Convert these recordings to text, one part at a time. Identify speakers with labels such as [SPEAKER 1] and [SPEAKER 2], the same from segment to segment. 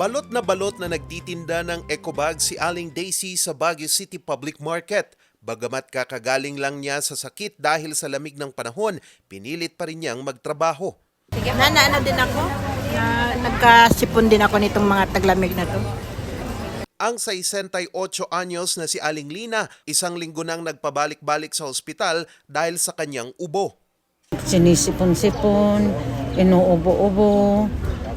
[SPEAKER 1] Balot na balot na nagtitinda ng ecobag si Aling Daisy sa Baguio City Public Market. Bagamat kakagaling lang niya sa sakit dahil sa lamig ng panahon, pinilit pa rin niyang magtrabaho.
[SPEAKER 2] Nana, ano din ako? Na, nagkasipon din ako nitong mga taglamig na to.
[SPEAKER 1] Ang 68 anyos na si Aling Lina, isang linggo nang nagpabalik-balik sa ospital dahil sa kanyang ubo.
[SPEAKER 3] Sinisipon-sipon, inuubo-ubo,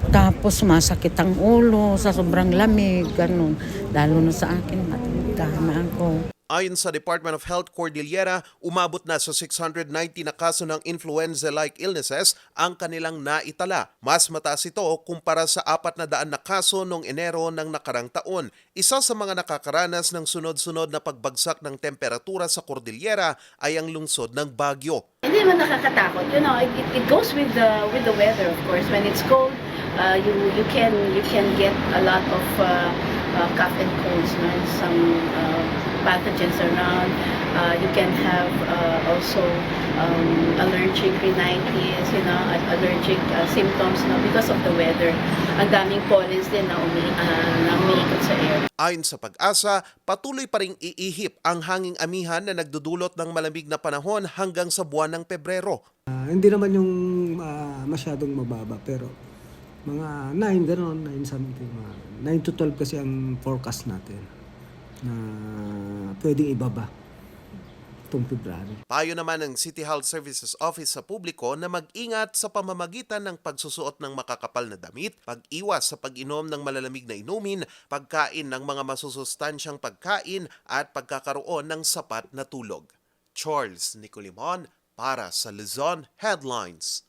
[SPEAKER 3] tapos masakit ang ulo sa sobrang lamig, ganun. Lalo na sa akin, matanda ako.
[SPEAKER 1] Ayon sa Department of Health Cordillera, umabot na sa 690 na kaso ng influenza-like illnesses ang kanilang naitala. Mas mataas ito kumpara sa apat na daan na kaso noong Enero ng nakarang taon. Isa sa mga nakakaranas ng sunod-sunod na pagbagsak ng temperatura sa Cordillera ay ang lungsod ng Baguio.
[SPEAKER 4] Hindi naman nakakatakot. You know, it, it goes with the with the weather, of course. When it's cold, uh, you you can you can get a lot of uh, uh, cough and colds, no? and some uh, pathogens around. Uh, you can have uh, also um, allergic rhinitis, you know, allergic uh, symptoms, no, because of the weather. Ang daming pollens din na, umi, uh, na umiikot sa air.
[SPEAKER 1] Ayon sa pag-asa, patuloy pa ring iihip ang hanging amihan na nagdudulot ng malamig na panahon hanggang sa buwan ng Pebrero.
[SPEAKER 5] Ah, hindi naman yung ah, masyadong mababa pero mga 9 gano'n, 9 something. mga 9 to 12 kasi ang forecast natin na pwedeng ibaba itong February.
[SPEAKER 1] Payo naman ng City Health Services Office sa publiko na mag-ingat sa pamamagitan ng pagsusuot ng makakapal na damit, pag-iwas sa pag-inom ng malalamig na inumin, pagkain ng mga masusustansyang pagkain at pagkakaroon ng sapat na tulog. Charles Nicolimon para sa Luzon Headlines.